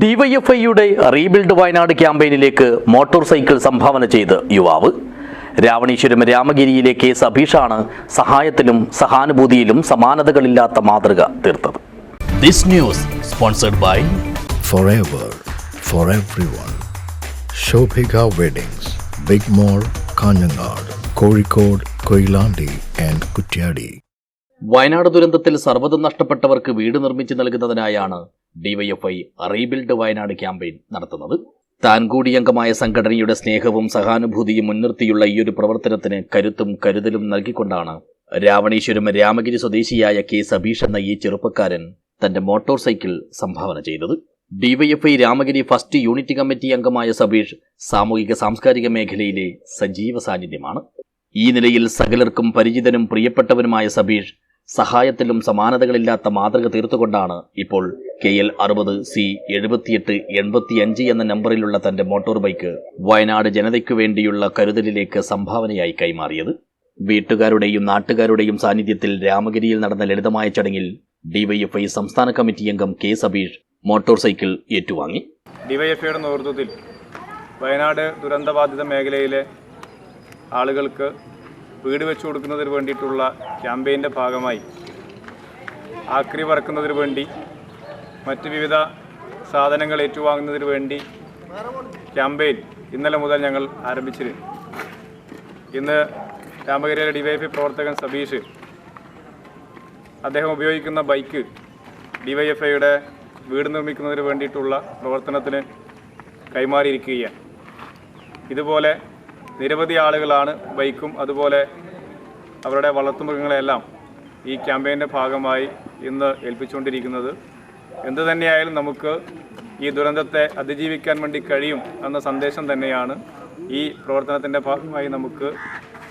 ഡിവൈഎഫ്ഐയുടെ റീബിൽഡ് വയനാട് ക്യാമ്പയിനിലേക്ക് motor cycle സംഭാവന ചെയ്ത് യുവാവ് രാവണീശ്വരം രാമഗിരിയിലെ കെ സബീഷാണ് സഹായത്തിലും സഹാനുഭൂതിയിലും സമാനതകളില്ലാത്ത മാതൃക തീർത്തത് this news sponsored by forever for everyone. Shobhika Weddings, Big Mall, Kanyanad, Kozhikode, Koilandi and Kutyadi. Wayanad ദുരന്തത്തിൽ സർവതും നഷ്ടപ്പെട്ടവർക്ക് വീട് നിർമ്മിച്ചു നൽകുന്നതിനായാണ് ഡിവൈഎഫ്ഐ റീബിൽഡ് വയനാട് ക്യാമ്പയിൻ നടത്തുന്നത്. താൻ കൂടി അംഗമായ സംഘടനയുടെ സ്നേഹവും സഹാനുഭൂതിയും മുൻനിർത്തിയുള്ള ഈ ഒരു പ്രവർത്തനത്തിന് കരുത്തും കരുതലും നൽകിക്കൊണ്ടാണ് രാവണീശ്വരം രാമഗിരി സ്വദേശിയായ കെ സബീഷ് എന്ന ഈ ചെറുപ്പക്കാരൻ തന്റെ മോട്ടോർ സൈക്കിൾ സംഭാവന ചെയ്തത്. DYFI Ramagiri first unit committee അംഗമായ സബീഷ് സാമൂഹിക സാംസ്കാരിക മേഖലയിലെ സജീവ സാന്നിധ്യമാണ്. ഈ നിലയിൽ സകലർക്കും പരിചിതനും പ്രിയപ്പെട്ടവനുമായ സബീഷ് സഹായത്തിലും സമാനതകളില്ലാത്ത മാതൃക തീർത്തുകൊണ്ടാണ് ഇപ്പോൾ കെ എൽ അറുപത് സി എഴുപത്തിയെട്ട് എൺപത്തിയഞ്ച് എന്ന നമ്പറിലുള്ള തന്റെ മോട്ടോർ ബൈക്ക് വയനാട് ജനതയ്ക്കു വേണ്ടിയുള്ള കരുതലിലേക്ക് സംഭാവനയായി കൈമാറിയത്. വീട്ടുകാരുടെയും നാട്ടുകാരുടെയും സാന്നിധ്യത്തിൽ രാമഗിരിയിൽ നടന്ന ലളിതമായ ചടങ്ങിൽ ഡിവൈഎഫ്ഐ സംസ്ഥാന കമ്മിറ്റി അംഗം കെ സബീഷ് മോട്ടോർ സൈക്കിൾ ഏറ്റുവാങ്ങി. ഡിവൈഎഫ്ഐയുടെ നേതൃത്വത്തിൽ വയനാട് ദുരന്തബാധിത മേഖലയിലെ ആളുകൾക്ക് വീട് വെച്ചു കൊടുക്കുന്നതിന് വേണ്ടിയിട്ടുള്ള ക്യാമ്പയിന്റെ ഭാഗമായി ആക്രി വറക്കുന്നതിന് വേണ്ടി മറ്റ് വിവിധ സാധനങ്ങൾ ഏറ്റുവാങ്ങുന്നതിന് വേണ്ടി ക്യാമ്പയിൻ ഇന്നലെ മുതൽ ഞങ്ങൾ ആരംഭിച്ചിരുന്നു. ഇന്ന് രാമഗിരിയിലെ ഡിവൈഎഫ്ഐ പ്രവർത്തകൻ സബീഷ് അദ്ദേഹം ഉപയോഗിക്കുന്ന ബൈക്ക് ഡിവൈഎഫ്ഐയുടെ വീട് നിർമ്മിക്കുന്നതിന് വേണ്ടിയിട്ടുള്ള പ്രവർത്തനത്തിന് കൈമാറിയിരിക്കുകയാണ്. ഇതുപോലെ നിരവധി ആളുകളാണ് ബൈക്കും അതുപോലെ അവരുടെ വളർത്തുമൃഗങ്ങളെല്ലാം ഈ ക്യാമ്പയിന്റെ ഭാഗമായി ഇന്ന് ഏൽപ്പിച്ചുകൊണ്ടിരിക്കുന്നത്. എന്തു തന്നെയായാലും നമുക്ക് ഈ ദുരന്തത്തെ അതിജീവിക്കാൻ വേണ്ടി കഴിയും എന്ന സന്ദേശം തന്നെയാണ് ഈ പ്രവർത്തനത്തിന്റെ ഭാഗമായി നമുക്ക്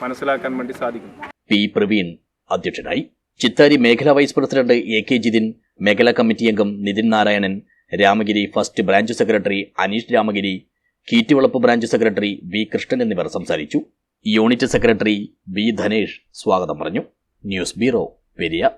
മനസ്സിലാക്കാൻ വേണ്ടി സാധിക്കും പി പ്രവീൺ അധ്യക്ഷനായി ചിത്താരി മേഖലാ vice president A K Jithin മേഖലാ കമ്മിറ്റി അംഗം Nithin Narayanan Ramagiri first branch secretary Aneesh Ramagiri Keettuvalapp branch secretary V Krishnan എന്നിവർ സംസാരിച്ചു. യൂണിറ്റ് സെക്രട്ടറി വി ധനേഷ് സ്വാഗതം പറഞ്ഞു. News bureau Periya.